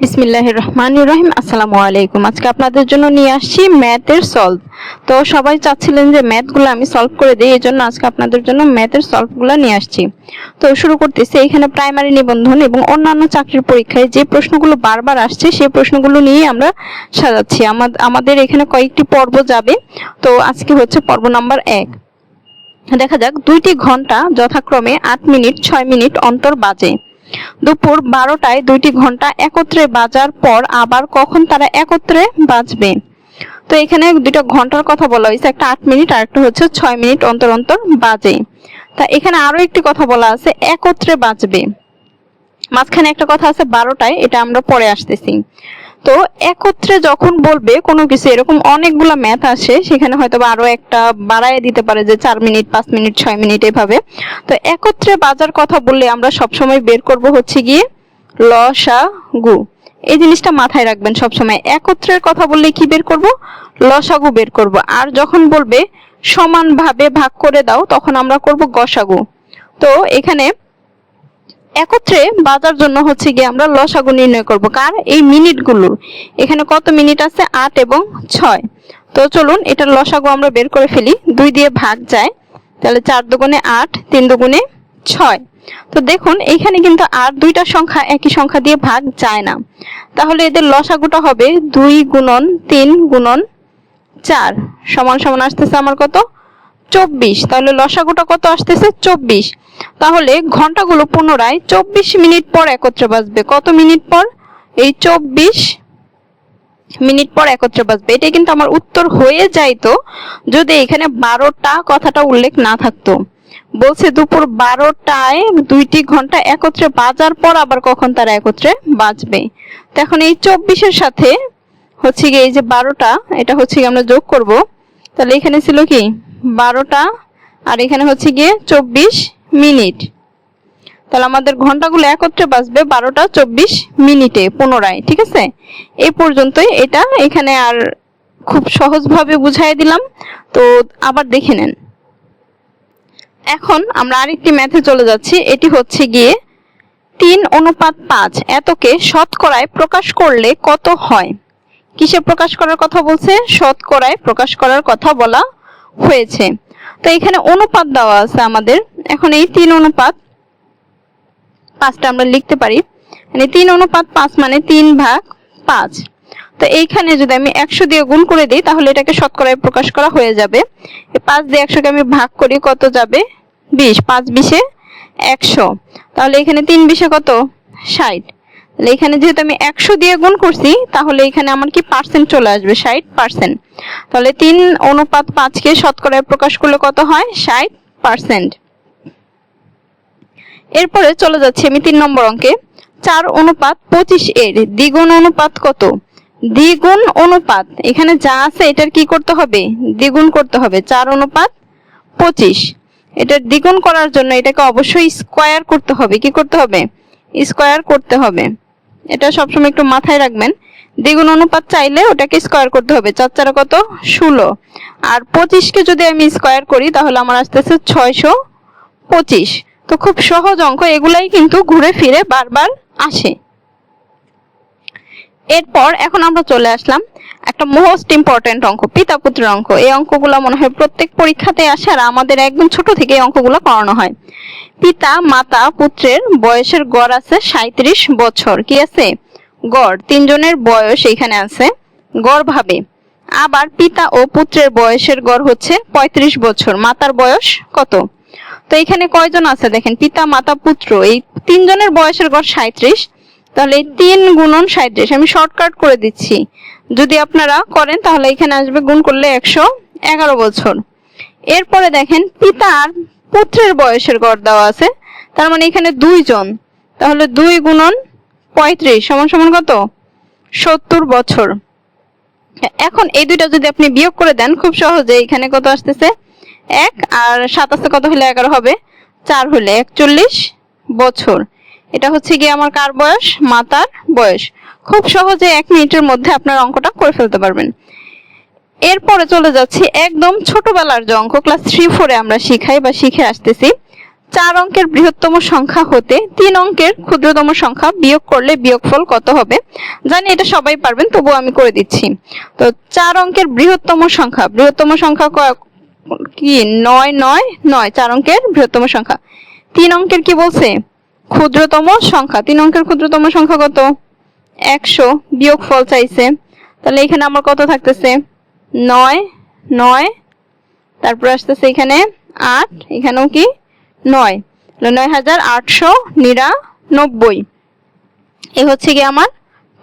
বিসমিল্লাহ রহমান রহিম আসসালামু আলাইকুম। আজকে আপনাদের জন্য নিয়ে আসছি ম্যাথের সলভ তো সবাই চাচ্ছিলেন যে ম্যাথগুলো আমি সলভ করে দিই, এই জন্য আজকে আপনাদের জন্য ম্যাথের সলভগুলো নিয়ে আসছি। তো শুরু করতেছি, এখানে প্রাইমারি নিবন্ধন এবং অন্যান্য চাকরির পরীক্ষায় যে প্রশ্নগুলো বারবার আসছে, সেই প্রশ্নগুলো নিয়ে আমরা সাজাচ্ছি। আমাদ- আমাদের এখানে কয়েকটি পর্ব যাবে। তো আজকে হচ্ছে পর্ব নাম্বার এক। দেখা যাক, দুইটি ঘণ্টা যথাক্রমে আট মিনিট, ছয় মিনিট অন্তর বাজে। দুপুর বারোটায় দুইটি ঘণ্টা একত্রে বাজার পর আবার কখন তারা একত্রে বাজবে? তো এখানে দুটো ঘণ্টার কথা বলা হয়েছে, একটা আট মিনিট আর একটা হচ্ছে ছয় মিনিট অন্তর অন্তর বাজে। তা এখানে আরও একটি কথা বলা আছে, একত্রে বাজবে। মাঝখানে একটা কথা আছে বারোটায়, এটা আমরা পরে আসতেছি। তো একত্রে যখন বলবে কোনো কিছু, এরকম অনেকগুলা ম্যাথ আসে, সেখানে হয়তো বা আরও একটা বাড়ায় দিতে পারে যে চার মিনিট, পাঁচ মিনিট, ছয় মিনিট এভাবে। তো একত্রে বাজার কথা বললে আমরা সবসময় বের করব হচ্ছে গিয়ে ল, সা, গু। এই জিনিসটা মাথায় রাখবেন সবসময়। একত্রের কথা বললে কি বের করব? লসাগু বের করব। আর যখন বলবে সমানভাবে ভাগ করে দাও, তখন আমরা করব গসাগু তো এখানে একত্রে বাজার জন্য হচ্ছে গিয়ে আমরা লসাগু নির্ণয় করব। কার? এই মিনিটগুলো এখানে কত মিনিট আছে? আট এবং ছয়। তো চলুন, এটার লসাগু আমরা বের করে ফেলি। দুই দিয়ে ভাগ যায়। তাহলে চার দুগুণে আট, তিন দুগুণে ছয়। তো দেখুন এখানে কিন্তু আর দুইটা সংখ্যা একই সংখ্যা দিয়ে ভাগ যায় না। তাহলে এদের লসাগুটা হবে দুই গুণন তিন গুণন চার। সমান সমান আসতেছে আমার কত? চব্বিশ। তাহলে লসাগুটা কত আসতেছে? চব্বিশ। তাহলে ঘন্টাগুলো পুনরায় চব্বিশ মিনিট পর একত্রে বাজবে। কত মিনিট পর? এই চব্বিশ মিনিট পর একত্রে বাজবে। এটা কিন্তু আমার উত্তর হয়ে যাইতো যদি এখানে বারোটা কথাটা উল্লেখ না থাকতো। বলছে দুপুর বারোটায় দুইটি ঘণ্টা একত্রে বাজার পর আবার কখন তারা একত্রে বাজবে। তো এখন এই চব্বিশের সাথে হচ্ছে গিয়ে এই যে বারোটা, এটা হচ্ছে গিয়ে আমরা যোগ করব। তাহলে এখানে ছিল কি? বারোটা, আর এখানে হচ্ছে গিয়ে চব্বিশ। মিনিট। তাহলে আমাদের ঘন্টাগুলো একত্রে বাজবে বারোটা চব্বিশ মিনিটে পুনরায়, ঠিক আছে? এই পর্যন্তই এটা। এখানে আর খুব সহজভাবে বুঝাই দিলাম। তো আবার দেখে নেন। এখন আমরা আরেকটি ম্যাথে চলে যাচ্ছি। এটি হচ্ছে গিয়ে তিন অনুপাত পাঁচ। এতকে শতকরায় প্রকাশ করলে কত হয়? কিসে প্রকাশ করার কথা বলছে? শতকরায় প্রকাশ করার কথা বলা হয়েছে। তো এখানে অনুপাত দেওয়া আছে আমাদের। এখন এই তিন অনুপাত পাঁচটা আমরা লিখতে পারি। মানে তিন অনুপাত পাঁচ মানে তিন ভাগ পাঁচ। তো এইখানে যদি আমি একশো দিয়ে গুণ করে দিই, তাহলে এটাকে শতকরায় প্রকাশ করা হয়ে যাবে। পাঁচ দিয়ে একশোকে আমি ভাগ করি, কত যাবে? বিশ। পাঁচ বিশে একশো। তাহলে এখানে তিন বিশে কত? ষাট। এখানে যেহেতু আমি একশো দিয়ে গুণ করছি, তাহলে এখানে আমার কি পার্সেন্ট চলে আসবে? ষাট পার্সেন্ট তাহলে তিন অনুপাত পাঁচকে শতকরায় প্রকাশ করলে কত হয়? ষাট পার্সেন্ট এরপরে চলে যাচ্ছি আমি তিন নম্বর অঙ্কে। চার অনুপাত পঁচিশ এর দ্বিগুণ অনুপাত কত? দ্বিগুণ অনুপাত। এখানে যা আছে এটার কি করতে হবে? দ্বিগুণ করতে হবে। চার অনুপাত পঁচিশ। এটার দ্বিগুণ করার জন্য এটাকে অবশ্যই স্কোয়ার করতে হবে। কি করতে হবে? স্কোয়ার করতে হবে। এটা সবসময় একটু মাথায় রাখবেন। দ্বিগুণ অনুপাত চাইলে ওটাকে স্কোয়ার করতে হবে। চার চারা কত? ষোলো। আর পঁচিশকে যদি আমি স্কোয়ার করি, তাহলে আমার আসতেছে ছয়শো পঁচিশ। তো খুব সহজ অঙ্ক, এগুলাই কিন্তু ঘুরে ফিরে বারবার আসে। এরপর এখন আমরা চলে আসলাম একটা মোস্ট ইম্পর্টেন্ট অঙ্ক, পিতা পুত্রের অঙ্ক। এই অঙ্কগুলো মনে হয় প্রত্যেক পরীক্ষাতে আসে আর আমাদের একদম ছোট থেকে এই অঙ্কগুলো করানো হয়। পিতা, মাতা, পুত্রের বয়সের গড় আছে সাঁত্রিশ বছর, কি আছে? গড়, তিনজনের বয়স এখানে আছে। গড় ভাবে। আবার পিতা ও পুত্রের বয়সের গড় হচ্ছে পঁয়ত্রিশ বছর, মাতার বয়স কত? তো এখানে কয়জন আছে দেখেন, পিতা, মাতা, পুত্র, এই তিনজনের বয়সের গড় সাঁত্রিশ তাহলে তিন গুণন সাঁত্রিশ আমি শর্টকাট করে দিচ্ছি। যদি আপনারা করেন, তাহলে এখানে আসবে গুণ করলে একশো এগারো বছর। এরপরে দেখেন পিতা আর পুত্রের বয়সের গড় দেওয়া আছে। তার মানে এখানে দুইজন। তাহলে দুই গুণন পঁয়ত্রিশ, সমান সমান কত? সত্তর বছর। এখন এই দুইটা যদি আপনি বিয়োগ করে দেন, খুব সহজে এখানে কত আসতেছে? এক, আর সাতাশে কত হলে এগারো হবে? চার হলে একচল্লিশ বছর। এটা হচ্ছে গিয়ে আমার কার বয়স? মাতার বয়স। খুব সহজে এক মিনিটের মধ্যে আপনার অঙ্কটা করে ফেলতে পারবেন। এরপরে চলে যাচ্ছি একদম ছোটবেলার যে অঙ্ক, ক্লাস থ্রি ফোরে আমরা শিখাই বা শিখে আসতেছি। চার অঙ্কের বৃহত্তম সংখ্যা হতে তিন অঙ্কের ক্ষুদ্রতম সংখ্যা বিয়োগ করলে বিয়োগফল কত হবে? জানি এটা সবাই পারবেন, তবুও আমি করে দিচ্ছি। তো চার অঙ্কের বৃহত্তম সংখ্যা বৃহত্তম সংখ্যা কি? নয় নয় নয়, চার অঙ্কের বৃহত্তম সংখ্যা। তিন অঙ্কের কি বলছে? ক্ষুদ্রতম সংখ্যা। তিন অঙ্কের ক্ষুদ্রতম সংখ্যা কত? একশো বিয়োগ ফল চাইছে। তাহলে এখানে আমার কত থাকতেছে? নয় নয়, তারপর আসতেছে এখানে আট, এখানেও কি? নয়। নয় হাজার আটশো নিরানব্বই। এ হচ্ছে কি আমার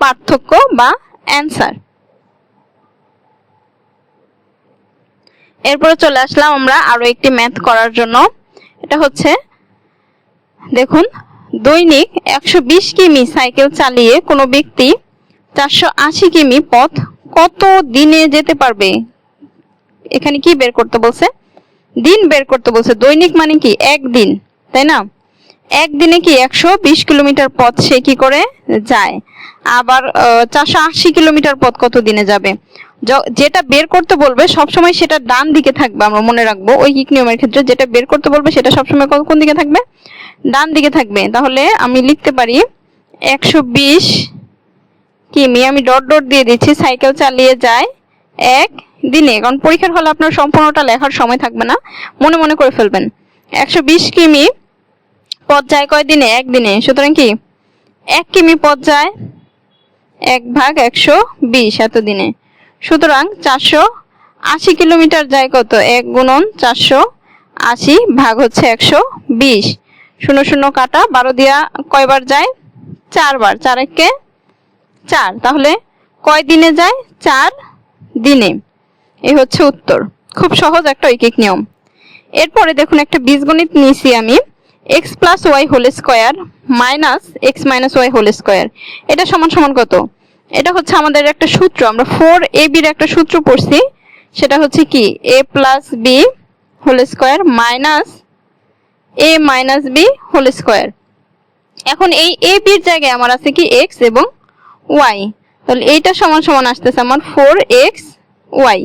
পার্থক্য বা অ্যান্সার। এরপরে চলে আসলাম আমরা আরও একটি ম্যাথ করার জন্য। এটা হচ্ছে, দেখুন দৈনিক একশো বিশ কিমি সাইকেল চালিয়ে কোনো ব্যক্তি চারশো আশি কিমি পথ কত দিনে যেতে পারবে? এখানে কি বের করতে বলছে? দিন বের করতে বলছে। দৈনিক মানে কি? একদিন, তাই না? একদিনে কি একশো বিশ কিলোমিটার পথ সে কি করে? যায়। আবার চারশো আশি কিলোমিটার পথ কত দিনে যাবে? যেটা বের করতে বলবে, সবসময় সেটা ডান দিকে থাকবে। আমরা মনে রাখব ঐকিক নিয়মের ক্ষেত্রে যেটা বের করতে বলবে, সেটা সবসময় কোন দিকে থাকবে? ডান দিকে থাকবে। তাহলে আমি লিখতে পারি একশো বিশ কিমি। আমি ডট ডট দিয়ে দিচ্ছি, সাইকেল চালিয়ে যায় এক দিনে। কারণ পরীক্ষার হলে আপনার সম্পূর্ণটা লেখার সময় থাকবে না। মনে মনে করে ফেলবেন। একশো বিশ কিমি পথ যায় কয় দিনে? একদিনে সুতরাং কি? এক কিমি পথ যায় এক ভাগ একশো বিশ এত দিনে সুতরাং চারশো আশি কিলোমিটার যায় কত? এক গুণন চারশো আশি ভাগ হচ্ছে একশো বিশ। শূন্য শূন্য কাটা, বারো দিয়া কয়বার যায়? চারবার। চার একে চার। তাহলে কয় দিনে যায়? চার দিনে। এ হচ্ছে উত্তর। খুব সহজ একটা ঐকিক নিয়ম। এরপরে দেখুন একটা বীজগণিত নিয়েছি আমি। X plus y whole square minus x minus y whole square এটা সমান সমান কত? এটা হচ্ছে আমাদের একটা সূত্র। আমরা ফোর এ বির একটা সূত্র পড়ছি। সেটা হচ্ছে কি? A plus b whole square minus a minus b whole square এখন এই এ বির জায়গায় আমার আছে কি এক্স এবং ওয়াই তাহলে এইটা সমান সমান আসতেছে আমার ফোর এক্স ওয়াই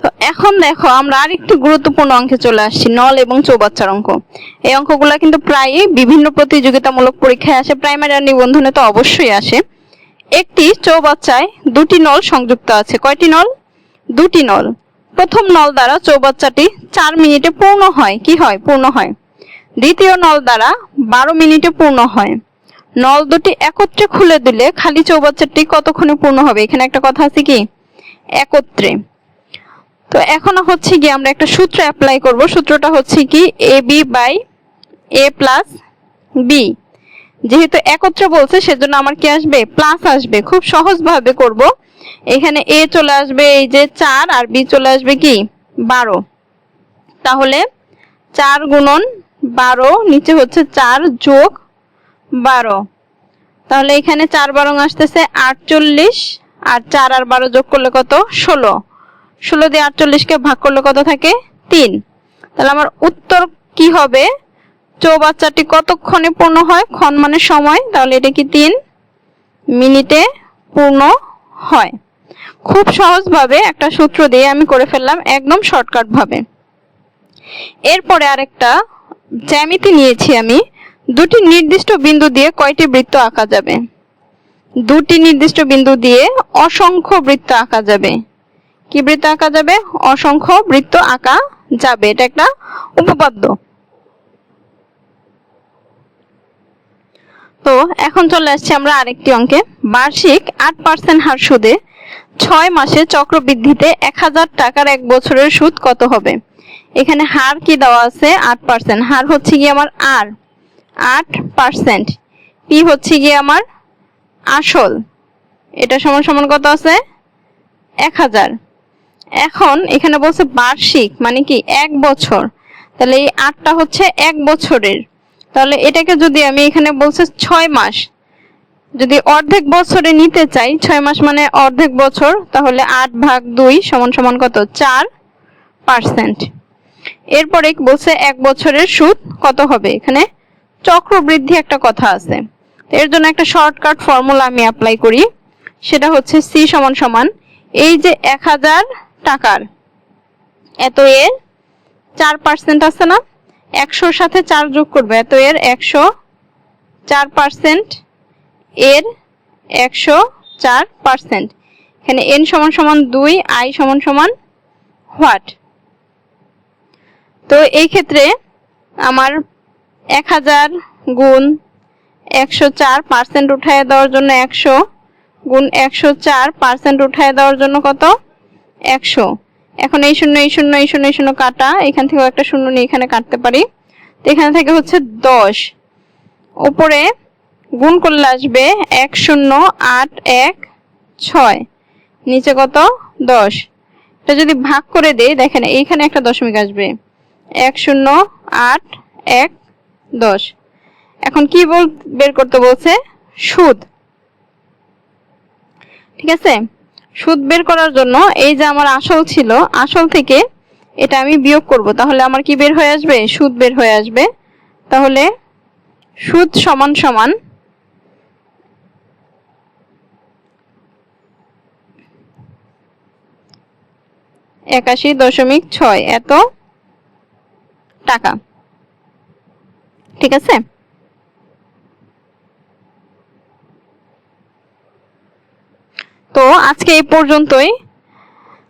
তো এখন দেখো, আমরা আরেকটু গুরুত্বপূর্ণ অঙ্কে চলে আসছি, নল এবং চৌবাচ্চার অঙ্ক। এই অঙ্কগুলো কিন্তু প্রায়ই বিভিন্ন প্রতিযোগিতামূলক পরীক্ষায় আসে প্রাইমারি আর নিবন্ধনে তো অবশ্যই আসে। একটি চৌবাচ্চায় দুটি নল সংযুক্ত আছে। কয়টি নল? দুটি নল। প্রথম নল দ্বারা চৌবাচ্চাটি চার মিনিটে পূর্ণ হয়। কি হয়? পূর্ণ হয়। দ্বিতীয় নল দ্বারা বারো মিনিটে পূর্ণ হয়। নল দুটি একত্রে খুলে দিলে খালি চৌবাচ্চাটি কতক্ষণে পূর্ণ হবে? এখানে একটা কথা আছে কি? একত্রে। তো এখন হচ্ছে কি আমরা একটা সূত্র অ্যাপ্লাই করব। সূত্রটা হচ্ছে কি? A b by a plus b যেহেতু একত্রে বলছে, সেজন্য আমার কি আসবে? প্লাস আসবে। খুব সহজভাবে করব। এখানে এ চলে আসবে এই যে চার আর বি চলে আসবে কি? বারো। তাহলে চার গুণন বারো, নিচে হচ্ছে চার যোগ বারো। তাহলে এখানে চার বারং আসতেছে আটচল্লিশ, আর চার আর বারো যোগ করলে কত? ষোলো। ষোলো দিয়ে আটচল্লিশকে ভাগ করলে কত থাকে? তিন। তাহলে আমার উত্তর কি হবে? চৌবাচ্চাটি কতক্ষণে পূর্ণ হয়? ক্ষণ মানে সময়। তাহলে এটা কি তিন? মিনিটে পূর্ণ হয়। খুব সহজভাবে একটা সূত্র দিয়ে আমি করে ফেললাম একদম শর্টকাট ভাবে এরপরে আরেকটা, জ্যামিতি নিয়েছি আমি। দুটি নির্দিষ্ট বিন্দু দিয়ে কয়টি বৃত্ত আঁকা যাবে? দুটি নির্দিষ্ট বিন্দু দিয়ে অসংখ্য বৃত্ত আঁকা যাবে। কি বৃত্ত আঁকা যাবে? অসংখ্য বৃত্ত আঁকা যাবে। এটা একটা উপপাদ্য। তো এখন চলে আসছি আমরা আরেকটি অঙ্কে। বার্ষিক আট পার্সেন্ট হার সুদে ছয় মাসে চক্রবৃদ্ধিতে এক হাজার টাকার এক বছরের সুদ কত হবে? এখানে হার কি দেওয়া আছে? আট পার্সেন্ট হার হচ্ছে গিয়ে আমার আর। আট পার্সেন্ট পি হচ্ছে গিয়ে আমার আসল। এটা সমান সমান কত আছে? এক হাজার। এখন এখানে বলছে বার্ষিক মানে কি এক বছর। তাহলে এই আটটা হচ্ছে এক বছরের। তাহলে এটাকে যদি আমি এখানে বলছে ছয় মাস যদি অর্ধেক বছরে নিতে চাই, ছয় মাস মানে অর্ধেক বছর, তাহলে আট ভাগ দুই সমান সমান কত? চার পার্সেন্ট। এরপরে বলছে এক বছরের সুদ কত হবে? এখানে চক্রবৃদ্ধি একটা কথা আছে। এর জন্য একটা শর্টকাট ফর্মুলা আমি অ্যাপ্লাই করি। সেটা হচ্ছে সি সমান সমান। এই যে এক হাজার টাকার, এত এর চার পার্সেন্ট আছে না? একশোর সাথে চার যোগ করবে, এত এর একশো চার পার্সেন্ট। এর একশো চার পার্সেন্ট। এখানে এন সমান সমান দুই, আই সমান সমান হোয়াট? তো এই ক্ষেত্রে আমার এক হাজার গুণ একশো চার পার্সেন্ট উঠায় দেওয়ার জন্য একশো গুণ একশো চার পার্সেন্ট উঠায় দেওয়ার জন্য কত? একশো। এখন এই শূন্য এই শূন্য এই শূন্য এই শূন্য কাটা, এখান থেকেও একটা শূন্য নিয়ে এখানে কাটতে পারি। তো এখানে থেকে হচ্ছে দশ। উপরে গুণ করলে আসবে এক শূন্য আট এক ছয়। নিচে কত? দশ। এটা যদি ভাগ করে দেই, দেখেন এইখানে একটা দশমিক আসবে। এক শূন্য আট এক দশ। এখন কি বল, বের করতে বলছে? সুদ। ঠিক আছে? সুদ বের করার জন্য এই যে আমার আসল ছিল, আসল থেকে এটা আমি বিয়োগ করব। তাহলে আমার কি বের হয়ে আসবে? সুদ বের হয়ে আসবে। তাহলে সুদ সমান সমান একাশি দশমিক ছয়। এত টাকা। ঠিক আছে? তো আজকে এই পর্যন্তই।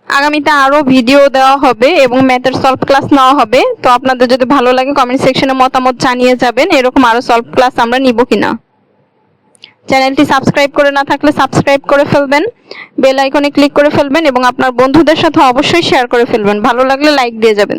আগামীতে আরও ভিডিও দেওয়া হবে এবং ম্যাথের সলভ ক্লাস নেওয়া হবে। তো আপনাদের যদি ভালো লাগে কমেন্ট সেকশনে মতামত জানিয়ে যাবেন, এরকম আরও সলভ ক্লাস আমরা নিব কিনা। চ্যানেলটি সাবস্ক্রাইব করে না থাকলে সাবস্ক্রাইব করে ফেলবেন, বেল আইকনে ক্লিক করে ফেলবেন এবং আপনার বন্ধুদের সাথে অবশ্যই শেয়ার করে ফেলবেন। ভালো লাগলে লাইক দিয়ে যাবেন।